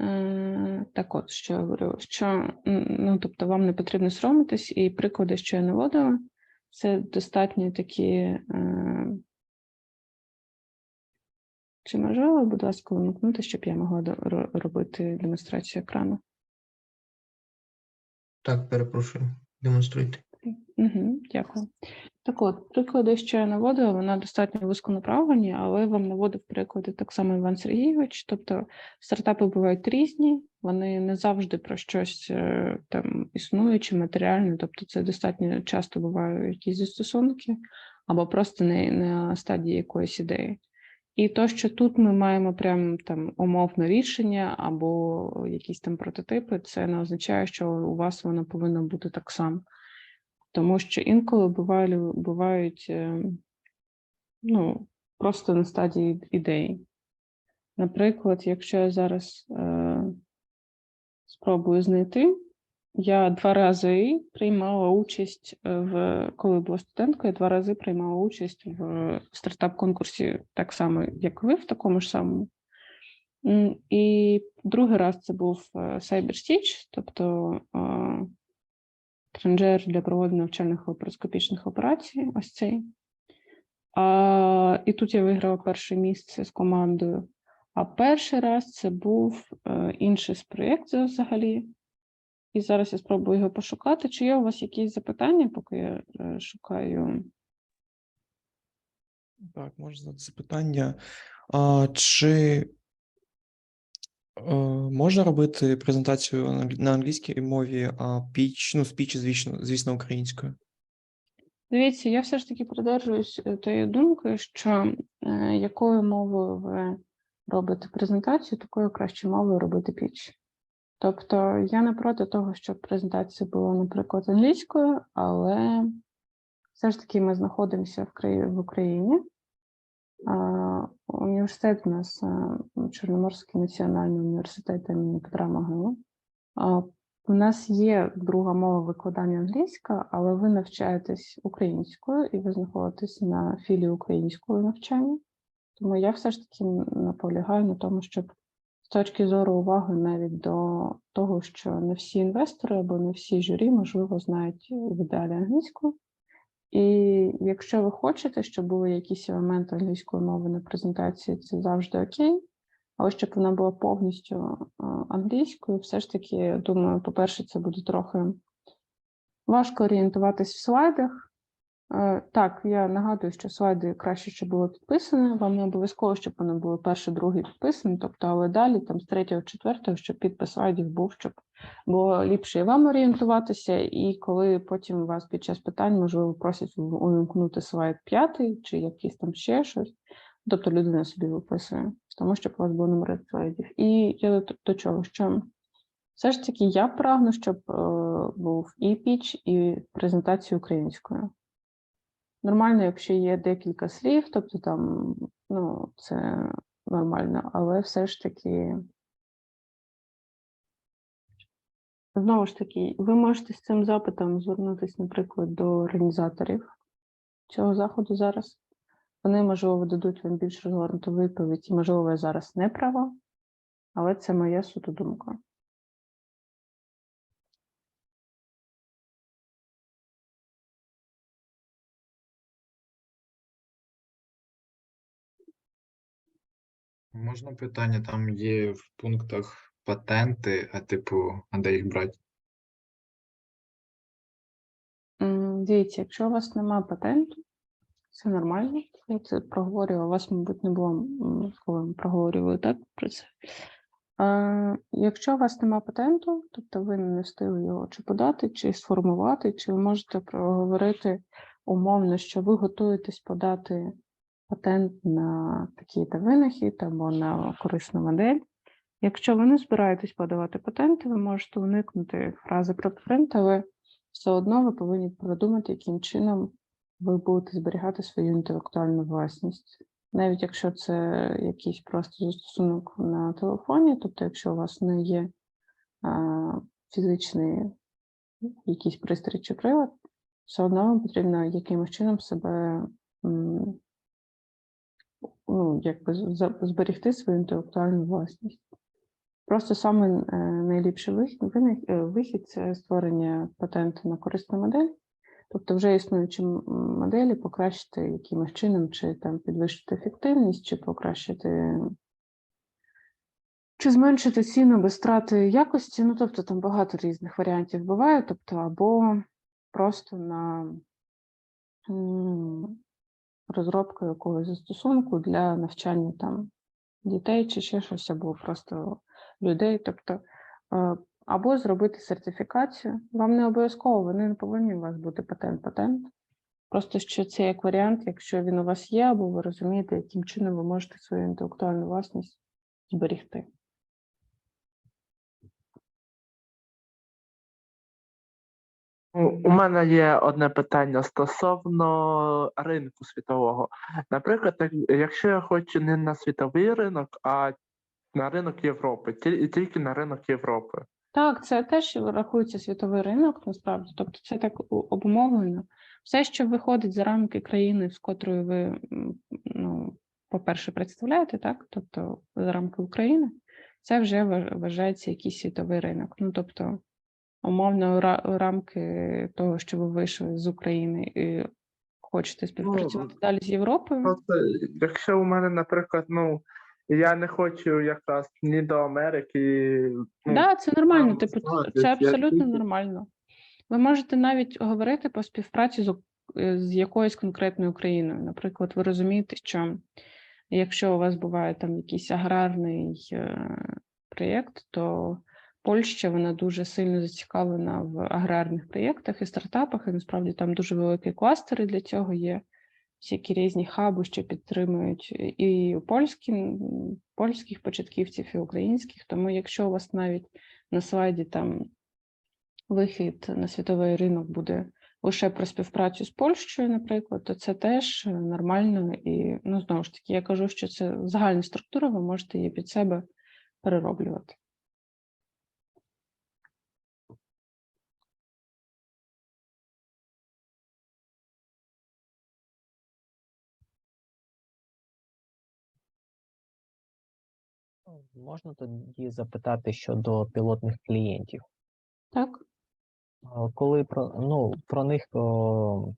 Е, Так от, що я говорю, що ну, тобто вам не потрібно соромитись, і приклади, що я наводила, це достатньо такі. Е... Чи можливо, будь ласка, вимкнути, щоб я могла робити демонстрацію екрану? Так, перепрошую. Демонструйте. Угу, дякую. Так от, приклади, що я наводила, вона достатньо вузьконаправлені, але вам наводив приклади так само Іван Сергійович. Тобто стартапи бувають різні, вони не завжди про щось е, там існує матеріальне, тобто це достатньо часто бувають якісь застосунки або просто не на стадії якоїсь ідеї. І то, що тут ми маємо прям там умовне рішення або якісь там прототипи, це не означає, що у вас воно повинно бути так само. Тому що інколи бувають е, ну, просто на стадії ідеї. Наприклад, якщо я зараз е, спробую знайти, я два рази приймала участь в коли була студенткою, я два рази приймала участь в стартап-конкурсі, так само, як ви, в такому ж самому. І другий раз це був е, CyberStitch, тобто е, тренджер для проведення навчальних лапароскопічних операцій. Ось цей. А, і тут я виграла перше місце з командою. А перший раз це був е, інший проєкт взагалі. І зараз я спробую його пошукати. Чи є у вас якісь запитання, поки я е, шукаю? Так, можна запитання. А, чи можна робити презентацію на англійській мові, а піч, ну, спіч, звісно, звісно, українською? Дивіться, я все ж таки придержуюсь е, тієї думки, що е, якою мовою ви робите презентацію, такою краще мовою робити піч. Тобто я не проти того, щоб презентація була, наприклад, англійською, але все ж таки ми знаходимося в Україні. Університет у нас Чорноморський національний університет імені Петра Могили. У нас є друга мова викладання англійська, але ви навчаєтесь українською і ви знаходитесь на філії українського навчання. Тому я все ж таки наполягаю на тому, щоб з точки зору уваги навіть до того, що не всі інвестори або не всі журі, можливо, знають в ідеалі англійську. І якщо ви хочете, щоб були якісь елементи англійської мови на презентації, це завжди окей. Але щоб вона була повністю англійською, все ж таки, думаю, по-перше, це буде трохи важко орієнтуватись в слайдах. Е, Так, я нагадую, що слайди краще, щоб було підписане. Вам не обов'язково, щоб вони були перший, другий підписані, тобто, але далі, там з третього, четвертого, щоб підпис слайдів був, щоб було ліпше і вам орієнтуватися, і коли потім вас під час питань, можливо, просять увімкнути слайд п'ятий чи якийсь там ще щось. Тобто людина собі виписує, тому щоб у вас був номер слайдів. І я до, до чого, що все ж таки я прагну, щоб е, був і піч, і презентація українською. Нормально, якщо є декілька слів, тобто там, ну, це нормально, але все ж таки. Знову ж таки, ви можете з цим запитом звернутися, наприклад, до організаторів цього заходу зараз. Вони, можливо, дадуть вам більш розгорнуту відповідь, і, можливо, я зараз не права, але це моя суто думка. Можна питання? Там є в пунктах патенти, а типу, а де їх брати? Дивіться, якщо у вас немає патенту, це нормально. Я це проговорювала. У вас, мабуть, не було, коли ми проговорювали так про це. А, якщо у вас немає патенту, тобто ви не встигли його чи подати, чи сформувати, чи ви можете проговорити умовно, що ви готуєтесь подати патент на такий-то винахід або на корисну модель. Якщо ви не збираєтесь подавати патенти, ви можете уникнути фрази про патент, але все одно ви повинні продумати, яким чином ви будете зберігати свою інтелектуальну власність. Навіть якщо це якийсь просто застосунок на телефоні, тобто якщо у вас не є а, фізичний якийсь пристрій чи прилад, все одно вам потрібно якимось чином себе ну, якби зберегти свою інтелектуальну власність. Просто саме найліпший е, вихід це створення патенту на корисну модель, тобто вже існуючі моделі покращити якимось чином, чи там підвищити ефективність, чи покращити, чи зменшити ціну без втрати якості. Ну, тобто там багато різних варіантів буває, тобто, або просто на розробку якогось застосунку для навчання там дітей чи ще щось, або просто людей. Тобто, е, або зробити сертифікацію. Вам не обов'язково, вони не повинні у вас бути патент-патент. Просто що це як варіант, якщо він у вас є, або ви розумієте, яким чином ви можете свою інтелектуальну власність зберігти. У мене є одне питання стосовно ринку світового. Наприклад, як- якщо я хочу не на світовий ринок, а на ринок Європи, ті- тільки на ринок Європи. Так, це теж рахується світовий ринок, насправді. Тобто це так обумовлено. Все, що виходить за рамки країни, з котрою ви, ну, по-перше, представляєте, так? Тобто за рамки України, це вже вважається якийсь світовий ринок. Ну, тобто, умовно, ра- рамки того, що ви вийшли з України і хочете співпрацювати далі з Європою. Просто якщо у мене, наприклад, ну я не хочу якраз ні до Америки. Ну, Да, це нормально. Типу, це абсолютно нормально. Ви можете навіть говорити про співпрацю з, з якоюсь конкретною країною. Наприклад, ви розумієте, що якщо у вас буває там якийсь аграрний е, проєкт, то Польща вона дуже сильно зацікавлена в аграрних проєктах і стартапах, і насправді там дуже великі кластери для цього є. Всякі різні хаби, що підтримують і польські, польських початківців, і українських. Тому якщо у вас навіть на слайді там вихід на світовий ринок буде лише про співпрацю з Польщею, наприклад, то це теж нормально. І ну знову ж таки, я кажу, що це загальна структура, ви можете її під себе перероблювати. Можна тоді запитати щодо пілотних клієнтів. Так, Коли про ну про них о,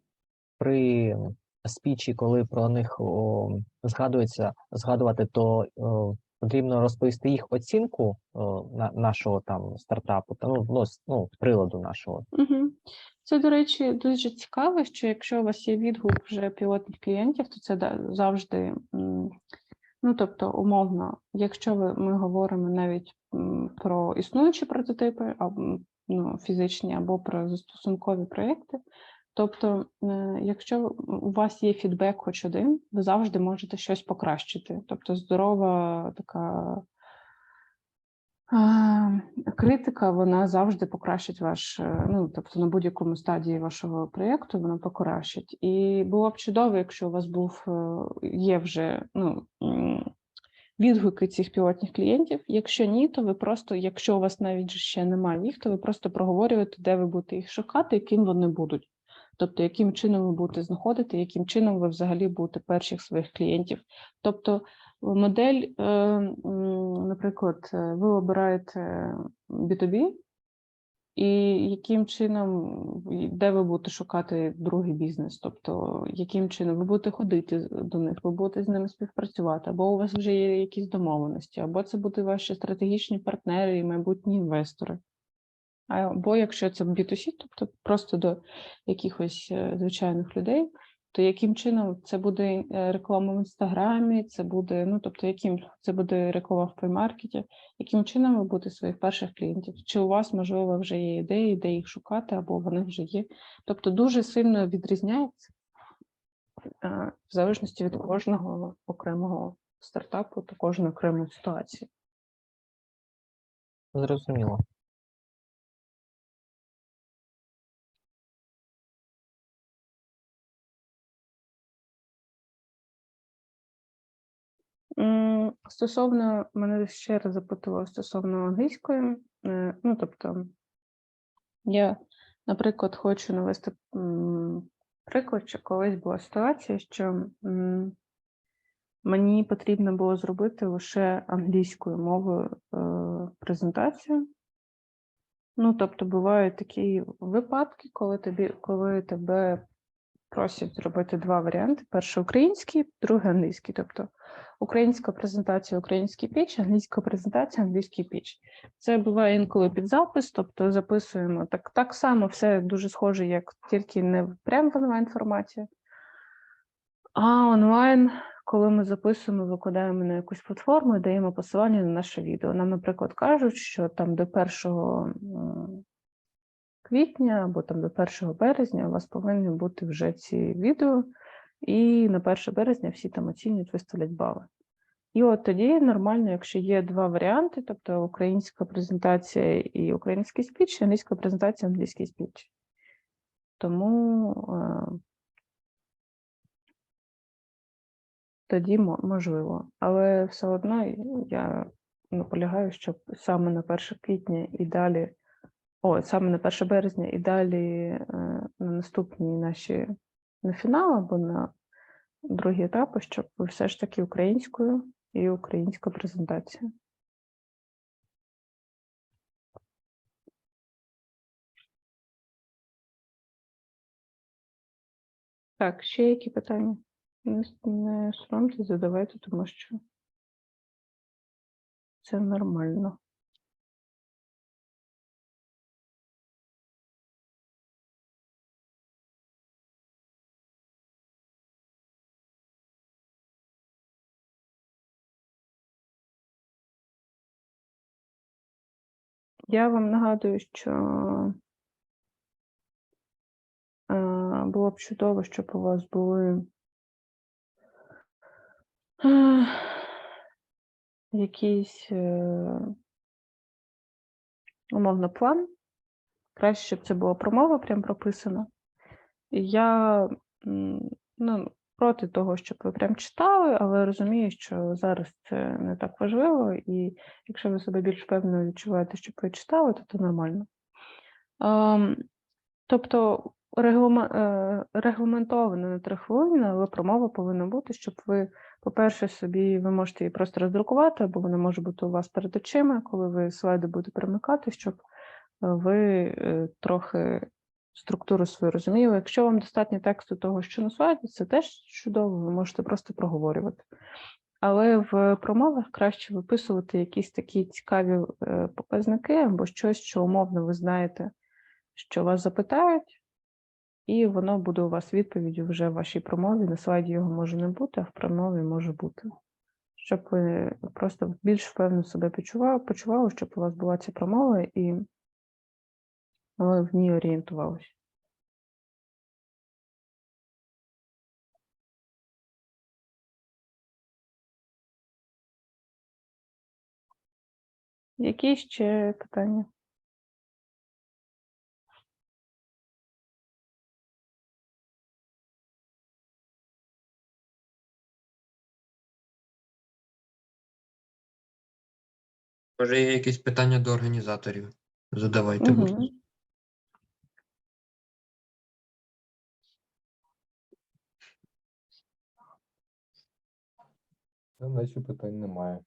при спічі, коли про них о, згадується згадувати, то о, потрібно розповісти їх оцінку о, на, нашого там стартапу, та ну, ну, ну приладу нашого. Угу. Це, до речі, дуже цікаво, що якщо у вас є відгук вже пілотних клієнтів, то це завжди, м, ну тобто, умовно, якщо ви, ми говоримо навіть про існуючі прототипи, або, ну, фізичні, або про застосункові проєкти, тобто, е, якщо у вас є фідбек хоч один, ви завжди можете щось покращити. Тобто здорова така Критика, вона завжди покращить ваш, е, ну тобто на будь-якому стадії вашого проєкту вона покращить. І було б чудово, якщо у вас був е, є вже ну, відгуки цих пілотних клієнтів. Якщо ні, то ви просто, якщо у вас навіть ще немає їх, то ви просто проговорюєте, де ви будете їх шукати, яким вони будуть. Тобто, яким чином ви будете знаходити, яким чином ви взагалі будете перших своїх клієнтів. Тобто модель, е, наприклад, е, ви обираєте B2B, і яким чином, де ви будете шукати другий бізнес? Тобто, яким чином ви будете ходити до них, ви будете з ними співпрацювати, або у вас вже є якісь домовленості, або це будуть ваші стратегічні партнери і майбутні інвестори. Або якщо це B2C, тобто просто до якихось е, звичайних людей, то яким чином це буде е, реклама в інстаграмі, це буде, ну тобто, яким це буде реклама в праймаркеті, яким чином ви будете своїх перших клієнтів? Чи у вас, можливо, вже є ідеї, де їх шукати, або вони вже є? Тобто дуже сильно відрізняється е, в залежності від кожного окремого стартапу та кожної окремої ситуації. Зрозуміло. Стосовно мене ще раз запитували стосовно англійської. е, Ну, тобто, я, наприклад, хочу навести приклад, що колись була ситуація, що мені потрібно було зробити лише англійською мовою е, презентацію. Ну, тобто, бувають такі випадки, коли тобі, коли тебе просять зробити два варіанти: перший український, другий англійський. Тобто українська презентація, український піч, англійська презентація, англійський піч. Це буває інколи під запис, тобто записуємо так, так само, все дуже схоже, як тільки не в- прям в онлайн форматі. А онлайн, коли ми записуємо, викладаємо на якусь платформу і даємо посилання на наше відео. Нам, наприклад, кажуть, що там до 1 м, квітня або там до 1 березня у вас повинні бути вже ці відео, і на 1 березня всі там оцінюють, виставлять бали. І от тоді нормально, якщо є два варіанти, тобто українська презентація і український спіч, англійська презентація, англійський спіч. Тому е, тоді можливо. Але все одно я наполягаю, щоб саме на 1 квітня і далі, о, саме на 1 березня і далі е, на наступні наші на фінал або на другі етапи, щоб все ж таки українською і українська презентація. Так, ще які питання? Не, соромтесь, задавайте, тому що це нормально. Я вам нагадую, що е, було б чудово, щоб у вас були е, якийсь е, умовно план. Краще, щоб це була промова, прям прописана. І я ну, проти того, щоб ви прям читали, але розумію, що зараз це не так важливо, і якщо ви себе більш впевнено відчуваєте, щоб ви читали, то це нормально. Ем, тобто е, регламентовано на три хвилини, але промова повинна бути, щоб ви, по-перше, собі ви можете її просто роздрукувати, або вона може бути у вас перед очима, коли ви слайди будете перемикати, щоб е, ви е, трохи структуру свою розуміли. Якщо вам достатньо тексту того, що на слайді, це теж чудово, ви можете просто проговорювати. Але в промовах краще виписувати якісь такі цікаві е, показники або щось, що умовно ви знаєте, що вас запитають, і воно буде у вас відповіддю вже в вашій промові. На слайді його може не бути, а в промові може бути. Щоб ви просто більш впевнено себе почували, почували, щоб у вас була ця промова, і ви в ній орієнтувалися. Які ще питання? Може, є якісь питання до організаторів? Задавайте, будь ласка. Та наче питань немає.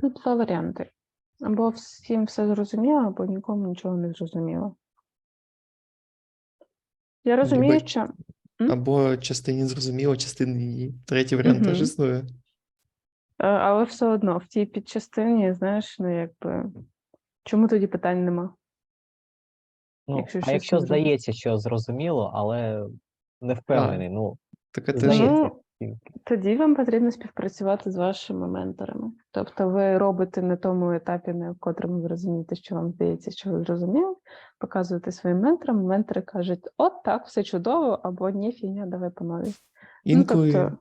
Тут два варіанти. Або всім все зрозуміло, або нікому нічого не зрозуміло. Я розумію, Ніби- що М? Або частині зрозуміло, частині ні. Третій варіант теж існує. Але все одно в тій підчастині, знаєш, ну якби чому тоді питань нема? Ну, Якщо а якщо зрозуміло. здається, що зрозуміло, але не впевнений, ну, Таке теж. Ну. Тоді вам потрібно співпрацювати з вашими менторами. Тобто ви робите на тому етапі, на котрому ви розумієте, що вам здається, що ви зрозуміли, показуєте своїм менторам, ментори кажуть, от так, все чудово, або ні, фігня, давай по новій. Інколи, Ну, тобто,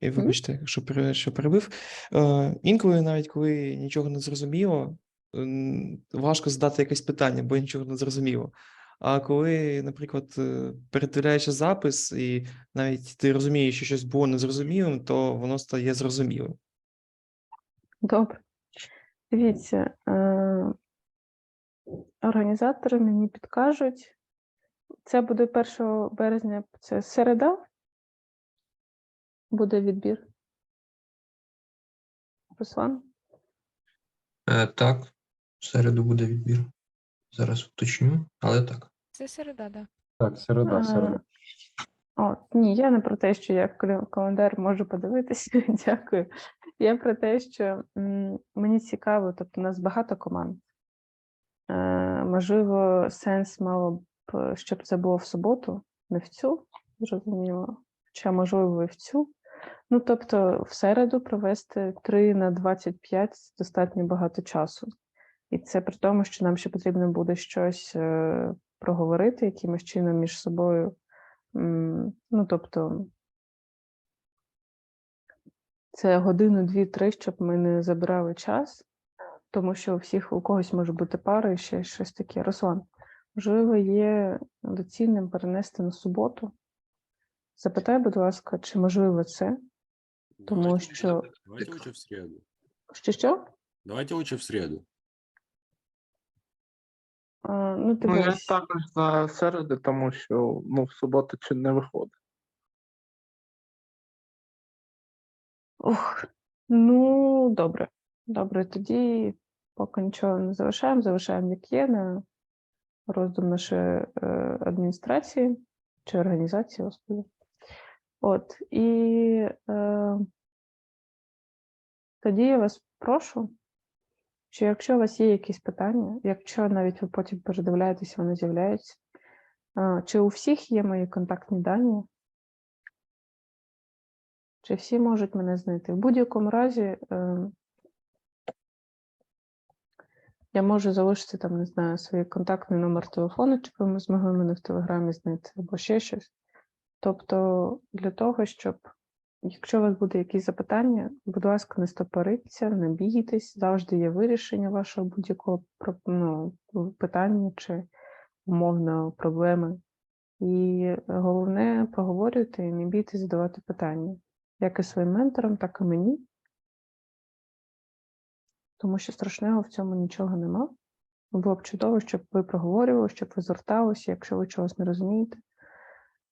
і вибачте, пере- що перебив, е, інколи навіть коли нічого не зрозуміло, важко задати якесь питання, бо нічого не зрозуміло. А коли, наприклад, е, передивляєшся запис, і навіть ти розумієш, що щось було незрозумілим, то воно стає зрозумілим. Добре. Дивіться, е, організатори мені підкажуть, це буде 1 березня, це середа, буде відбір? Руслан? Е, так, в середу буде відбір. Зараз уточню, але так. Це середа, да. Так, середа, середа. О, ні, я не про те, що я в календар можу подивитися. Дякую. Я про те, що мені цікаво, тобто у нас багато команд. Е, можливо, сенс мало б, щоб це було в суботу, не в цю, зрозуміло, хоча можливо і в цю. Ну, тобто, в середу провести 3 на 25 достатньо багато часу. І це при тому, що нам ще потрібно буде щось е, проговорити якимось чином між собою. Ну, тобто, це годину, дві, три, щоб ми не забирали час, тому що у всіх у когось може бути пара і ще щось таке. Руслан, можливо, є доцільним перенести на суботу. Запитай, будь ласка, чи можливо це? Тому Давайте що- Давайте лучше в среду. Що що? Давайте лучше в среду. А, ну, ти Ну, я також за середу, тому що ну, в суботу чи не виходить. Ух, ну, добре. Добре, тоді поки нічого не залишаємо, залишаємо як є на роздум нашої е, адміністрації чи організації, господи. От, і е, тоді я вас прошу, що якщо у вас є якісь питання, якщо навіть ви потім передивляєтесь, вони з'являються, чи у всіх є мої контактні дані, чи всі можуть мене знайти? В будь-якому разі е, я можу залишити там, не знаю, свій контактний номер телефону, чи ви змогли мене в Телеграмі знайти, або ще щось. Тобто, для того, щоб, якщо у вас буде якісь запитання, будь ласка, не стопоріться, не бійтесь, завжди є вирішення вашого будь-якого ну, питання чи умовно проблеми. І головне проговорюйте і не бійтесь задавати питання як і своїм менторам, так і мені. Тому що страшного в цьому нічого нема. Було б чудово, щоб ви проговорювали, щоб ви зверталися, якщо ви чогось не розумієте.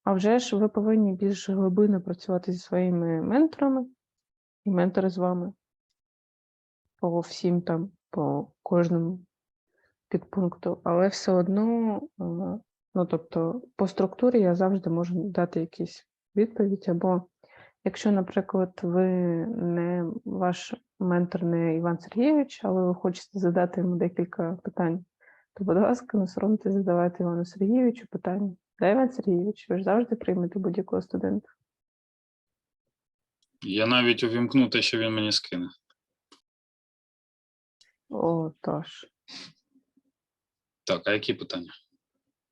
А вже ж ви повинні більш глибинно працювати зі своїми менторами, і ментори з вами. По всім там, по кожному підпункту, але все одно, е, ну тобто, по структурі я завжди можу дати якісь відповідь або Якщо, наприклад, ви не ваш ментор не Іван Сергійович, але ви хочете задати йому декілька питань, то, будь ласка, не соромтесь задавати Івану Сергійовичу питання. Да, Іван Сергійович, ви ж завжди приймете будь-якого студента. Я навіть увімкну те, що він мені скине. О, тож. Так, а які питання?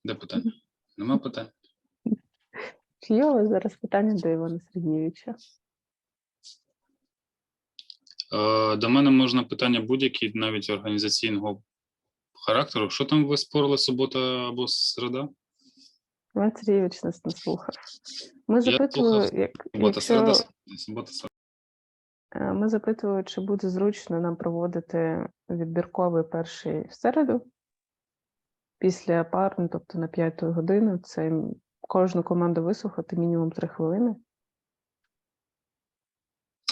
Де питання? Нема питань? Чи є у вас зараз питання до Івана Сергійовича? Е, до мене можна питання будь-які, навіть організаційного характеру. Що там ви спорили субота або середа? Нас не слухав. Ми запитували, як, якщо. Е, Ми запитували, чи буде зручно нам проводити відбірковий перший в середу після пар, ну, тобто на п'яту годину. Це кожну команду вислухати мінімум три хвилини.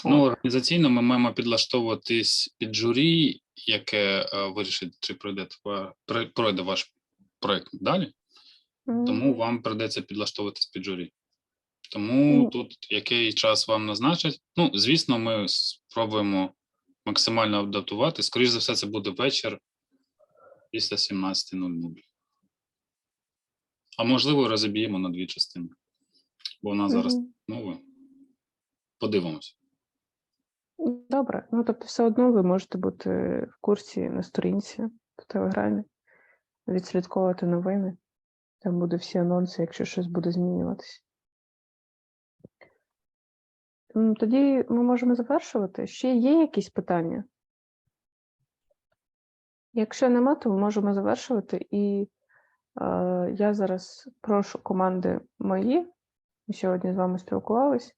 Ну, організаційно ми маємо підлаштовуватись під журі, яке е, вирішить, чи пройде, пройде ваш проект далі. Тому вам придеться підлаштовуватись під журі. Тому тут який час вам назначать. Ну, звісно, ми спробуємо максимально адаптувати. Скоріше за все, це буде вечір після 17.00. А можливо, розіб'ємо на дві частини. Бо нас зараз мгм. мови. Подивимось. Добре. Ну, тобто, все одно ви можете бути в курсі на сторінці в Телеграмі, відслідковувати новини. Там будуть всі анонси, якщо щось буде змінюватися. Тоді ми можемо завершувати. Ще є якісь питання? Якщо нема, то ми можемо завершувати. І е, я зараз прошу команди мої. Ми сьогодні з вами спілкувались.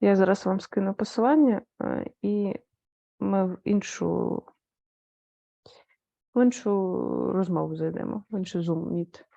Я зараз вам скину посилання, е, і ми в іншу, в іншу розмову зайдемо, в інший Zoom Meet.